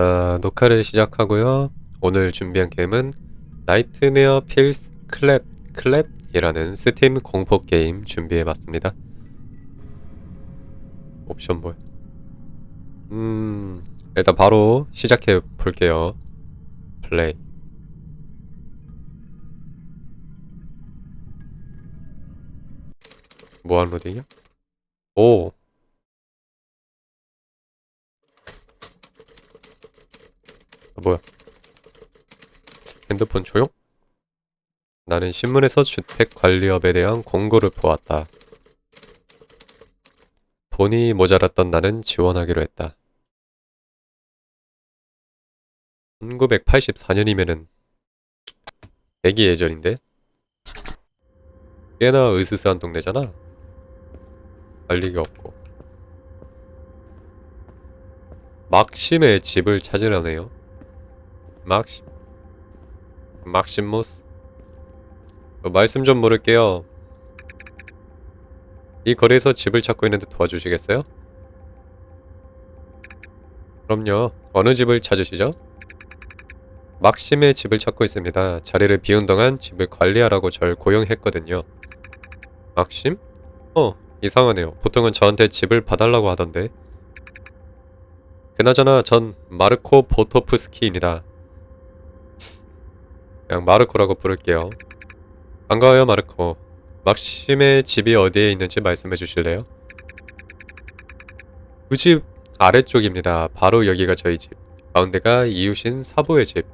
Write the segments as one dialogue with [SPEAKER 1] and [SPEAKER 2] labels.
[SPEAKER 1] 자, 녹화를 시작하고요. 오늘 준비한 게임은 나이트메어 필스 클랩 클랩이라는 스팀 공포 게임 준비해봤습니다. 옵션 뭐야? 음, 일단 바로 시작해 볼게요. 플레이. 뭐하는 로딩이야? 오, 뭐야? 핸드폰 조용? 나는 신문에서 주택관리업에 대한 공고를 보았다. 돈이 모자랐던 나는 지원하기로 했다. 1984년이면은 애기 예전인데? 꽤나 으스스한 동네잖아? 관리가 없고. 막심의 집을 찾으려네요. 막심 막심무스. 어, 말씀 좀 물을게요. 이 거리에서 집을 찾고 있는데 도와주시겠어요? 그럼요. 어느 집을 찾으시죠? 막심의 집을 찾고 있습니다. 자리를 비운 동안 집을 관리하라고 절 고용했거든요. 막심? 어 이상하네요. 보통은 저한테 집을 봐달라고 하던데. 그나저나 전 마르코 보토프스키입니다 그냥 마르코라고 부를게요. 반가워요, 마르코. 막심의 집이 어디에 있는지 말씀해 주실래요? 그 집 아래쪽입니다. 바로 여기가 저희 집. 가운데가 이웃인 사부의 집.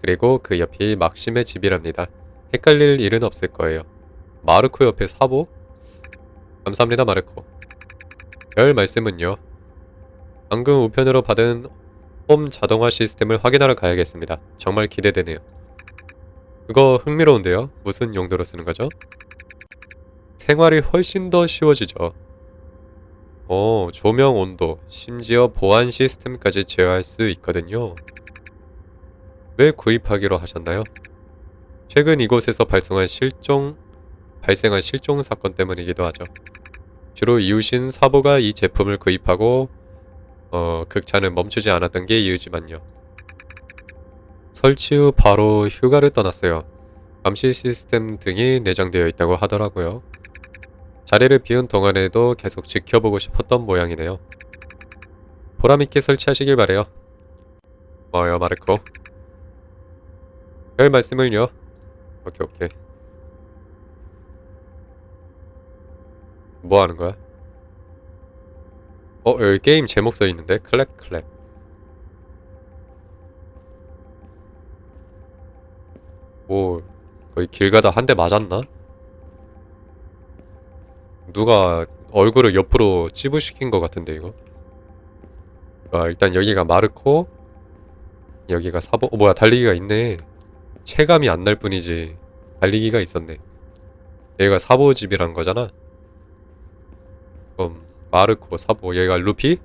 [SPEAKER 1] 그리고 그 옆이 막심의 집이랍니다. 헷갈릴 일은 없을 거예요. 마르코 옆에 사부? 감사합니다, 마르코. 별 말씀은요. 방금 우편으로 받은 홈 자동화 시스템을 확인하러 가야겠습니다. 정말 기대되네요. 그거 흥미로운데요? 무슨 용도로 쓰는 거죠? 생활이 훨씬 더 쉬워지죠. 어, 조명 온도, 심지어 보안 시스템까지 제어할 수 있거든요. 왜 구입하기로 하셨나요? 최근 이곳에서 발생한 실종, 발생한 실종 사건 때문이기도 하죠. 주로 이웃인 사보가 이 제품을 구입하고, 어, 극찬을 멈추지 않았던 게 이유지만요. 설치 후 바로 휴가를 떠났어요. 감시 시스템 등이 내장되어 있다고 하더라고요. 자리를 비운 동안에도 계속 지켜보고 싶었던 모양이네요. 보람있게 설치하시길 바래요. 어여 마르코. 별 말씀을요. 오케이 오케이. 뭐 하는 거야? 어 여기 게임 제목 써 있는데 클랩 클랩. 뭐 거의 길 가다 한 대 맞았나? 누가 얼굴을 옆으로 찌부시킨 것 같은데 이거? 아 일단 여기가 마르코 여기가 사보 어, 뭐야 달리기가 있네. 체감이 안 날 뿐이지 달리기가 있었네. 여기가 사보집이란 거잖아. 그럼 마르코 사보 여기가 루피?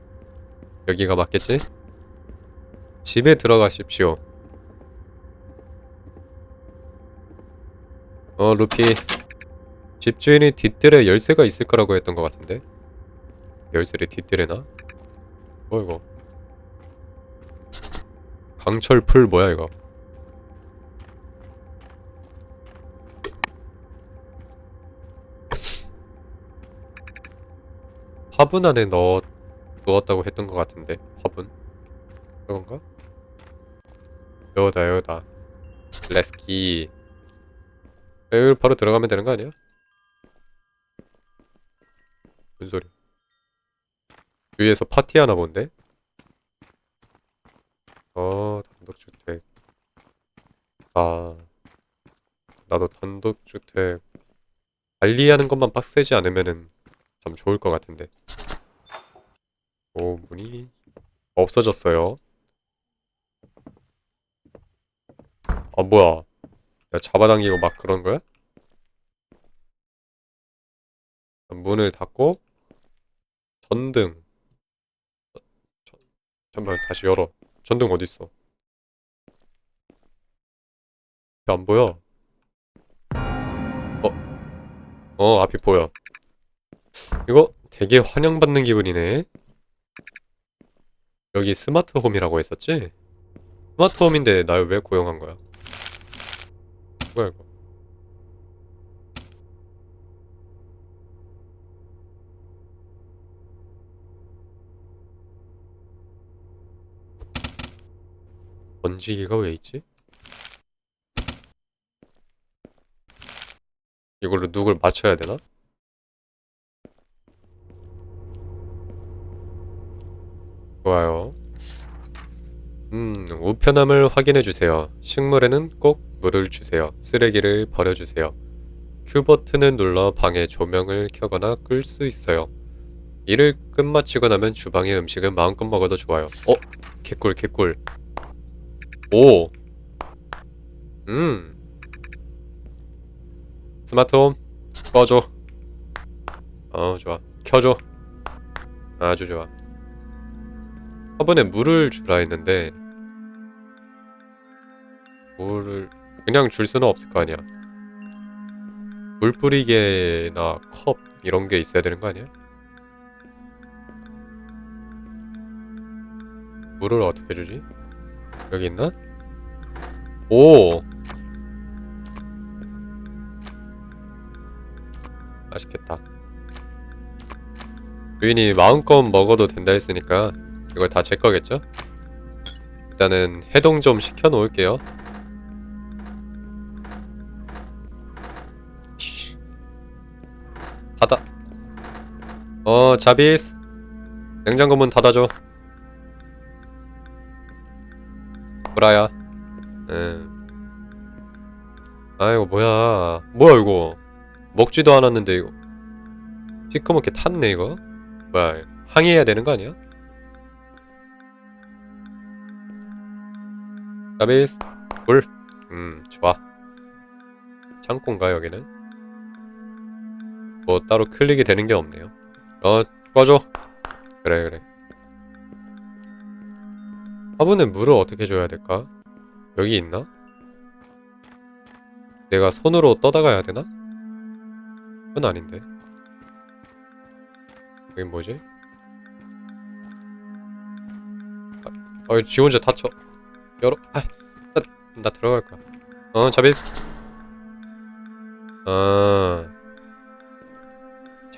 [SPEAKER 1] 여기가 맞겠지? 집에 들어가십시오 어 루피. 집주인이 뒷뜰에 열쇠가 있을 거라고 했던 것 같은데? 열쇠를 뒷뜰에 놔? 뭐 이거. 강철 풀 뭐야 이거? 화분 안에 넣어 넣었다고 했던 것 같은데 화분? 그건가? 여기다 여기다. 레스키 여기 바로 들어가면 되는 거 아니야? 무슨 소리? 위에서 파티하나 본데? 어, 단독주택. 아, 나도 단독주택 관리하는 것만 빡세지 않으면은 참 좋을 것 같은데. 오, 문이 없어졌어요. 아, 뭐야. 야, 잡아당기고 막 그런 거야? 문을 닫고 전등 어, 저- 잠깐만 다시 열어 전등 어디 있어? 안 보여? 어? 어 앞이 보여 이거 되게 환영받는 기분이네 여기 스마트홈이라고 했었지? 스마트홈인데 날 왜 고용한 거야? 뭐야 이거? 번지기가 왜 있지? 이걸로 누굴 맞춰야 되나? 좋아요. 음, 우편함을 확인해 주세요. 식물에는 꼭 물을 주세요. 쓰레기를 버려 주세요. 큐 버튼을 눌러 방의 조명을 켜거나 끌 수 있어요. 일을 끝마치고 나면 주방의 음식을 마음껏 먹어도 좋아요. 어? 개꿀 개꿀. 오. 음. 스마트홈 꺼줘. 어, 좋아. 켜줘. 아주 좋아. 화분에 물을 주라 했는데 물을 그냥 줄 수는 없을 거 아니야. 물 뿌리개나 컵 이런 게 있어야 되는 거 아니야? 물을 어떻게 주지? 여기 있나? 오! 맛있겠다. 주인이 마음껏 먹어도 된다 했으니까 이걸 다 제 거겠죠? 일단은 해동 좀 시켜 놓을게요. 어, 자비스. 냉장고 문 닫아줘. 보라야. 응. 아이고 뭐야. 뭐야 이거. 먹지도 않았는데 이거. 시커멓게 탔네 이거. 뭐야. 항의해야 되는 거 아니야? 자비스. 물. 음, 좋아. 창고인가 여기는? 뭐 따로 클릭이 되는 게 없네요. 어, 꺼줘. 그래 그래. 화분에 물을 어떻게 줘야 될까? 여기 있나? 내가 손으로 떠다가야 되나? 그건 아닌데. 여기 뭐지? 아, 어, 지 혼자 다쳐. 열어. 아, 나, 나 들어갈 거야. 어, 자비스. 아.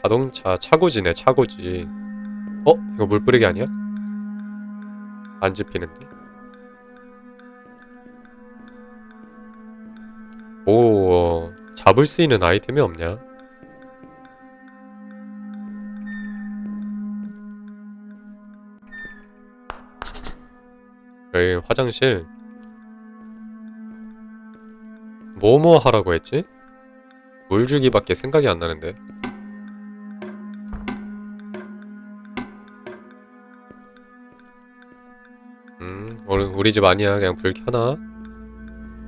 [SPEAKER 1] 자동차 차고지네, 차고지. 어? 이거 물 뿌리기 아니야? 안 집히는데? 오, 잡을 수 있는 아이템이 없냐? 여기 화장실. 뭐뭐 하라고 했지? 물 주기밖에 생각이 안 나는데. 음, 오늘 우리 집 아니야. 그냥 불 켜놔.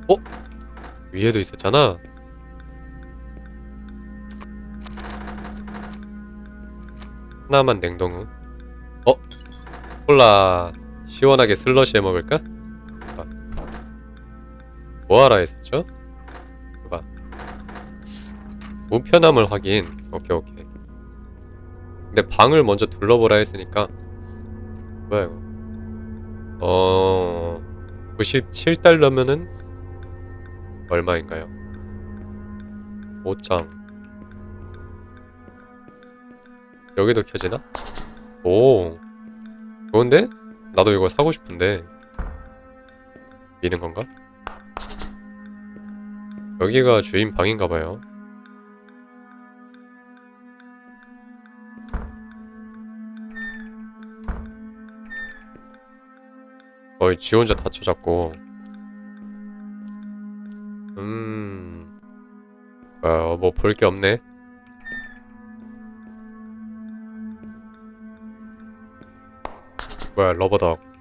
[SPEAKER 1] 어? 위에도 있었잖아. 하나만 냉동은. 어? 콜라 시원하게 슬러시 해 먹을까? 봐. 뭐하라 했었죠? 봐. 우편함을 확인. 오케이 오케이. 근데 방을 먼저 둘러보라 했으니까 뭐야 이거? 어... 97달러면은 얼마인가요? 5장 여기도 켜지나? 오 좋은데? 나도 이거 사고 싶은데 미는 건가? 여기가 주인 방인가 봐요 거의 지 혼자 다쳐잡고. 음... 어, 뭐 볼 게 없네. 뭐야 러버덕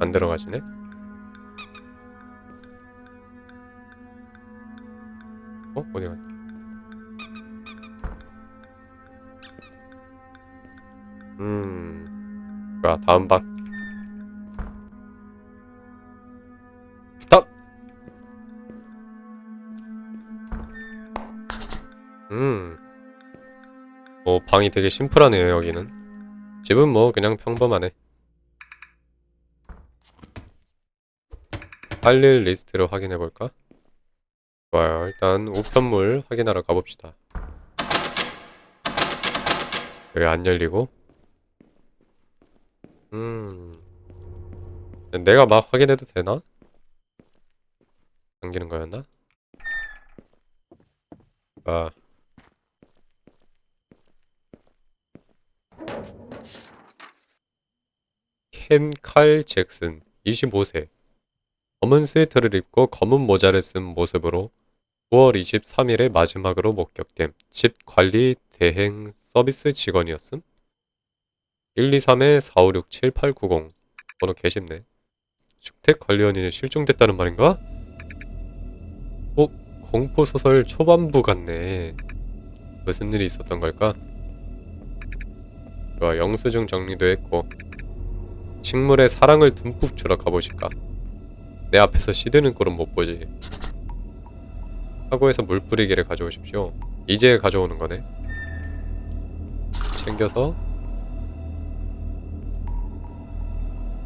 [SPEAKER 1] 안 들어가지네 어? 어디 갔 음 뭐야 다음 방 스탑 음. 어, 방이 되게 심플하네요, 여기는. 집은 뭐, 그냥 평범하네. 할 일 리스트를 확인해 볼까? 좋아요. 일단, 우편물 확인하러 가봅시다. 여기 안 열리고. 음. 내가 막 확인해도 되나? 당기는 거였나? 아. 켄칼 잭슨 25세 검은 스웨터를 입고 검은 모자를 쓴 모습으로 9월 23일에 마지막으로 목격됨 집 관리 대행 서비스 직원이었음 123-4567-890 번호 개쉽네 주택 관리원이 실종됐다는 말인가? 어? 공포소설 초반부 같네 무슨 일이 있었던 걸까? 좋아 영수증 정리도 했고 식물에 사랑을 듬뿍 주러 가보실까? 내 앞에서 시드는 꼴은 못 보지. 사고에서 물 뿌리기를 가져오십시오. 이제 가져오는 거네. 챙겨서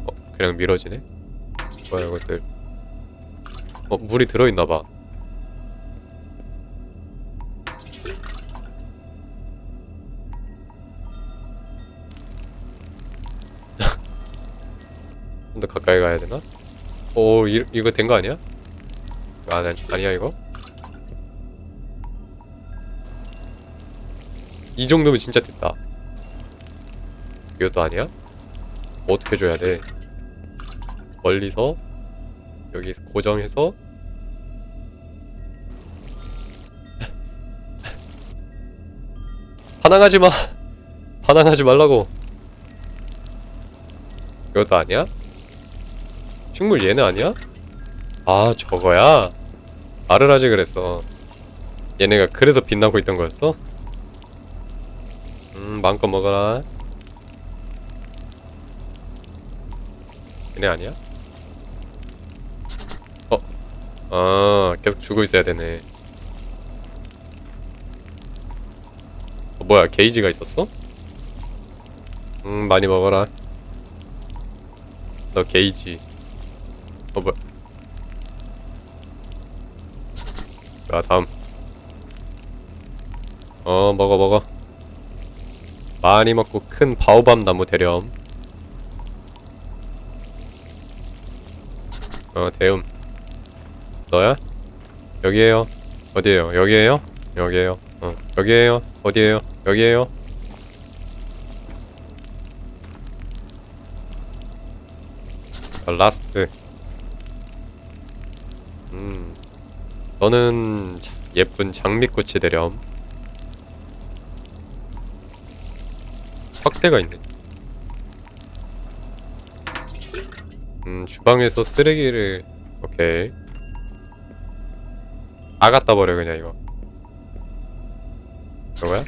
[SPEAKER 1] 어, 그냥 밀어지네. 뭐야 이것들. 어, 물이 들어있나 봐. 좀 더 가까이 가야 되나? 오, 이, 이거 된 거 아니야? 아, 아니, 아니야 이거? 이 정도면 진짜 됐다. 이것도 아니야? 어떻게 줘야 돼? 멀리서 여기 고정해서 반항하지 마. 반항하지 말라고. 이것도 아니야? 식물 얘네 아니야? 아 저거야? 말을 하지 그랬어 얘네가 그래서 빛나고 있던 거였어? 음 마음껏 먹어라 얘네 아니야? 어? 아 계속 주고 있어야 되네 어, 뭐야 게이지가 있었어? 음 많이 먹어라 너 게이지 어 뭐야. 자 다음. 어 먹어 먹어. 많이 먹고 큰 바오밤 나무 대렴. 어 대음. 너야? 여기에요? 어디에요? 여기에요? 여기에요. 어 여기에요? 어디에요? 여기에요? 어, 라스트 음, 너는 자- 예쁜 장미꽃이 되렴. 확대가 있네. 음, 주방에서 쓰레기를 오케이. 다 갖다 버려 그냥 이거. 이거야?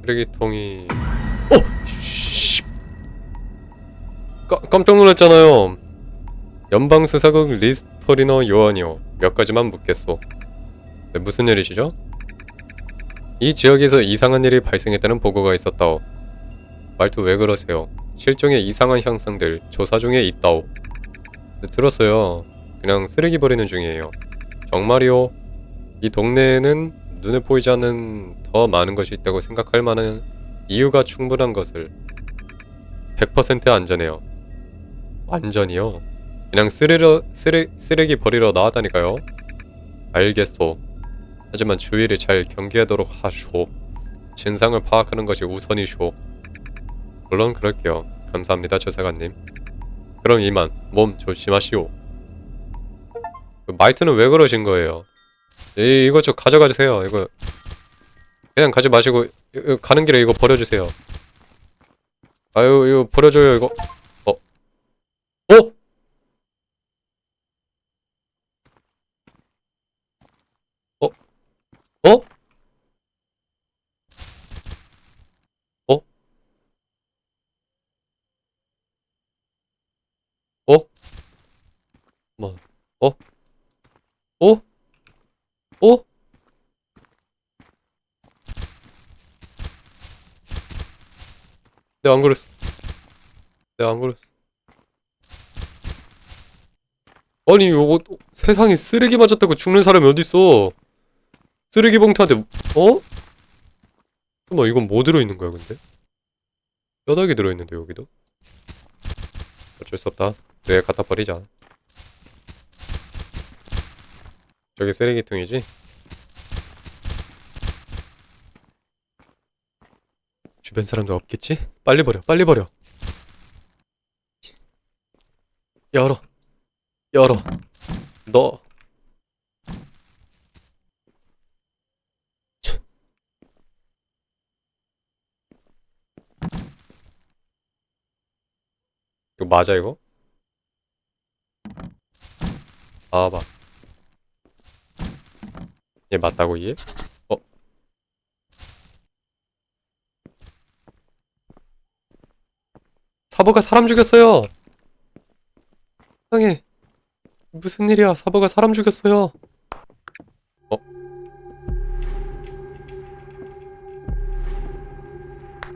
[SPEAKER 1] 쓰레기통이 어! 씨. 깜- 깜짝 놀랐잖아요. 연방수사국 리스토리너 요원이요. 몇 가지만 묻겠소. 네, 무슨 일이시죠? 이 지역에서 이상한 일이 발생했다는 보고가 있었다오. 말투 왜 그러세요? 실종의 이상한 현상들 조사 중에 있다오. 네, 들었어요. 그냥 쓰레기 버리는 중이에요. 정말이요? 이 동네에는 눈에 보이지 않는 더 많은 것이 있다고 생각할 만한 이유가 충분한 것을 100% 안전해요. 완전히요? 그냥 쓰레러, 쓰레, 쓰레기 버리러 나왔다니까요. 알겠소. 하지만 주위를 잘 경계하도록 하쇼. 진상을 파악하는 것이 우선이쇼. 물론 그럴게요. 감사합니다, 조사관님. 그럼 이만 몸 조심하시오. 그 말투는 왜 그러신 거예요? 이, 이거 저 가져가 주세요. 이거 그냥 가지 마시고 가는 길에 이거 버려주세요. 아유 이거 버려줘요 이거. 어? 어? 어? 어? 어? 어? 내가 안 그랬어. 내가 안 그랬어. 아니 요거 세상에 쓰레기 맞았다고 죽는 사람이 어딨어? 쓰레기 봉투한테 어? 잠깐만 이건 뭐 들어있는 거야 근데? 뼈다귀 들어있는데 여기도? 어쩔 수 없다. 뇌에 갖다 버리자. 저기 쓰레기통이지? 주변 사람도 없겠지? 빨리 버려, 빨리 버려. 열어, 열어. 너. 참. 이거 맞아 이거? 봐봐. 얘 맞다고 얘? 어? 사보가 사람 죽였어요. 세상에 무슨 일이야? 사보가 사람 죽였어요. 어?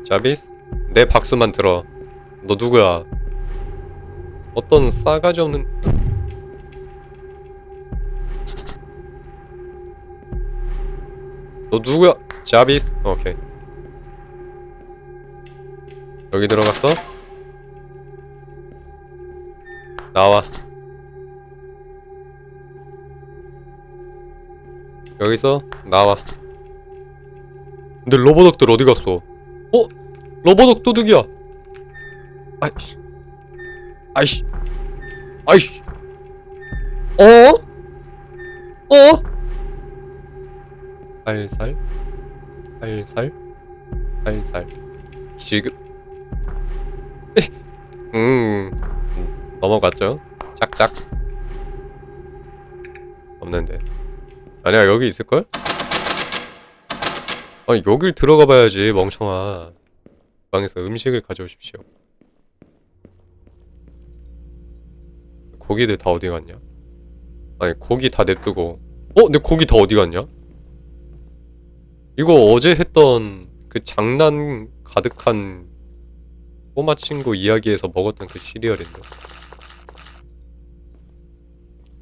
[SPEAKER 1] 자비스, 내 박수만 들어. 너 누구야? 어떤 싸가지 없는 너 누구야? 자비스. 오케이. 여기 들어갔어? 나와. 여기서 나와. 근데 러버덕들 어디 갔어? 어? 러버덕 도둑이야. 아이씨. 아이씨. 아이씨. 어? 어? 살살 살살 살살 지금 음 넘어갔죠 짝짝 없는데 아니야 여기 있을걸? 아니 여길 들어가 봐야지 멍청아 방에서 음식을 가져오십시오 고기들 다 어디 갔냐 아니 고기 다 냅두고 어? 내 고기 다 어디 갔냐? 이거 어제 했던 그 장난 가득한 꼬마 친구 이야기에서 먹었던 그 시리얼인데.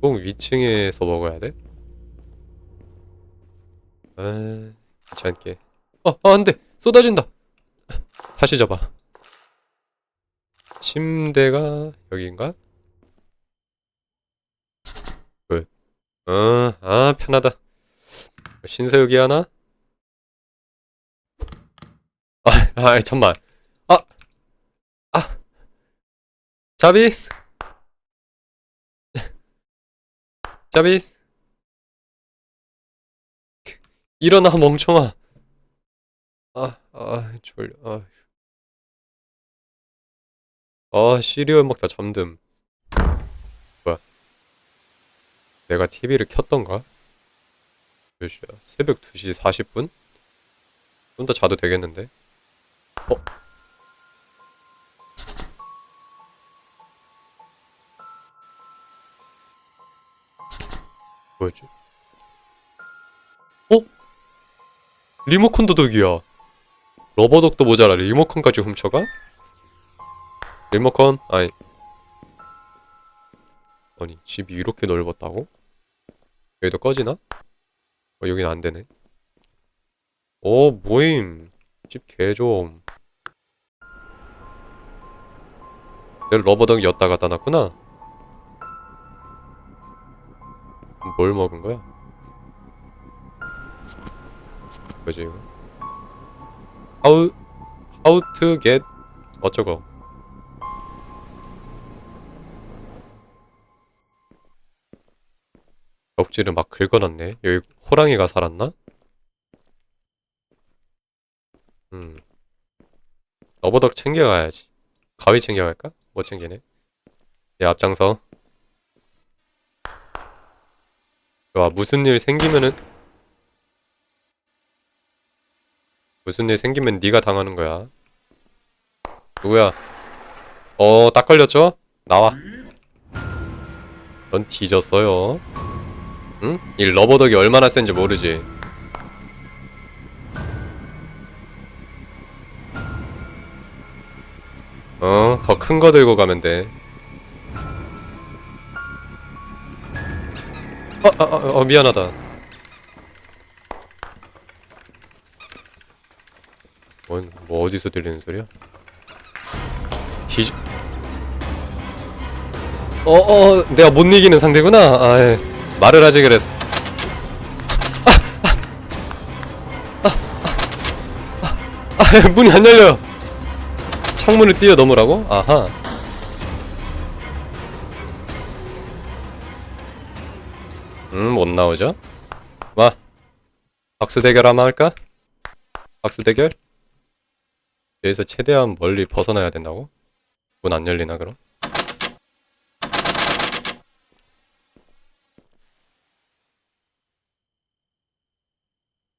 [SPEAKER 1] 꼭 위층에서 먹어야 돼? 아, 귀찮게. 어, 아, 안 돼! 쏟아진다! 다시 잡아. 침대가 여기인가? 굿. 어, 아, 편하다. 신세우기 하나? 아, 잠만. 아, 아, 자비스, 자비스. 일어나 멍청아. 아, 아, 졸려. 아, 아 시리얼 먹다 잠듦. 뭐야? 내가 TV를 켰던가? 몇 시야? 새벽 2시 40분? 좀 더 자도 되겠는데? 어? 뭐였지? 어? 리모컨 도둑이야. 러버독도 모자라 리모컨까지 훔쳐가? 리모컨? 아니. 아니, 집이 이렇게 넓었다고? 여기도 꺼지나? 어, 여긴 안 되네. 오, 모임. 집 개좀. 내 러버덕 엿다 갖다 놨구나. 뭘 먹은 거야? 뭐지 이거? How How to get 어쩌고? 벽지를 막 긁어놨네. 여기 호랑이가 살았나? 음. 러버덕 챙겨가야지. 가위 챙겨갈까? 못 챙기네. 야, 앞장서. 와, 무슨 일 생기면은 무슨 일 생기면 네가 당하는 거야. 누구야? 어, 딱 걸렸죠? 나와. 넌 뒤졌어요. 응? 이 러버덕이 얼마나 센지 모르지. 어, 더 큰 거 들고 가면 돼. 어, 어, 어, 어, 미안하다. 뭔, 뭐 어디서 들리는 소리야? 뒤지... 어, 어, 내가 못 이기는 상대구나. 아, 예. 말을 하지 그랬어. 아, 아, 아, 아, 아, 문이 안 열려요. 창문을 뛰어 넘으라고? 아하. 음, 못 나오죠? 와. 박수 대결 한번 할까? 박수 대결? 여기서 최대한 멀리 벗어나야 된다고? 문 안 열리나 그럼?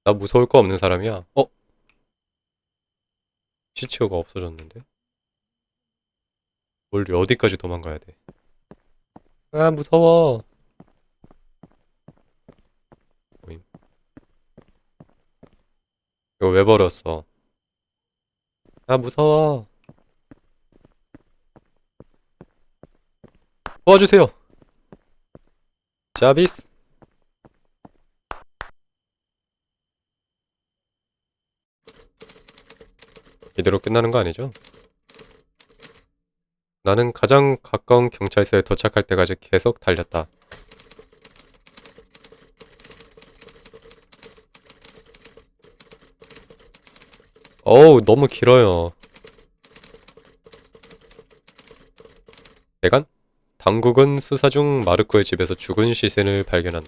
[SPEAKER 1] 나 무서울 거 없는 사람이야. 어? 시치오가 없어졌는데? 멀리 어디까지 도망가야 돼? 아, 무서워. 모임. 이거 왜 버렸어? 아, 무서워. 도와주세요. 자비스. 이대로 끝나는 거 아니죠? 나는 가장 가까운 경찰서에 도착할 때까지 계속 달렸다. 어우, 너무 길어요. 대간? 당국은 수사 중 마르코의 집에서 죽은 시신을 발견한.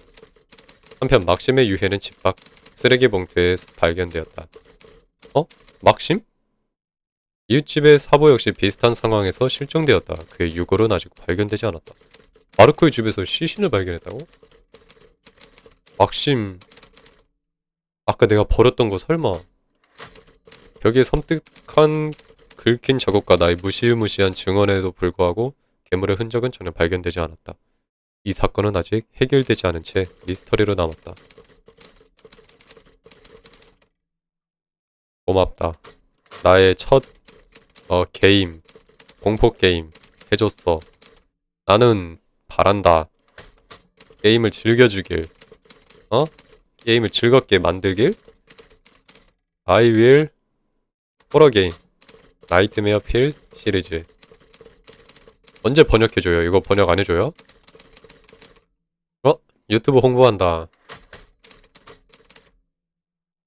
[SPEAKER 1] 한편 막심의 유해는 집 밖 쓰레기 봉투에 발견되었다. 어? 막심? 이웃집의 사보 역시 비슷한 상황에서 실종되었다. 그의 유골은 아직 발견되지 않았다. 마르코의 집에서 시신을 발견했다고? 막심... 아까 내가 버렸던 거 설마... 벽에 섬뜩한 긁힌 자국과 나의 무시무시한 증언에도 불구하고 괴물의 흔적은 전혀 발견되지 않았다. 이 사건은 아직 해결되지 않은 채 미스터리로 남았다. 고맙다. 나의 첫 어, 게임, 공포 게임 해줬어. 나는 바란다. 게임을 즐겨주길. 어? 게임을 즐겁게 만들길? I will 호러 게임. 나이트메어 필 시리즈. 언제 번역해줘요? 이거 번역 안 해줘요? 어? 유튜브 홍보한다.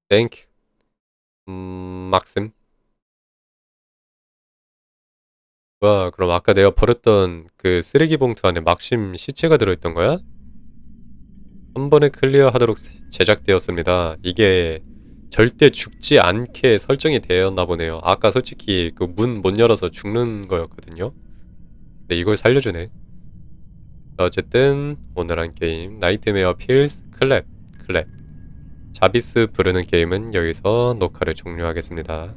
[SPEAKER 1] 땡큐. 음, 막심. 뭐야, 그럼 아까 내가 버렸던 그 쓰레기 봉투 안에 막심 시체가 들어있던 거야? 한 번에 클리어하도록 제작되었습니다. 이게 절대 죽지 않게 설정이 되었나 보네요. 아까 솔직히 그 문 못 열어서 죽는 거였거든요. 근데 이걸 살려주네. 어쨌든 오늘 한 게임 나이트메어 필스 클랩 클랩 자비스 부르는 게임은 여기서 녹화를 종료하겠습니다.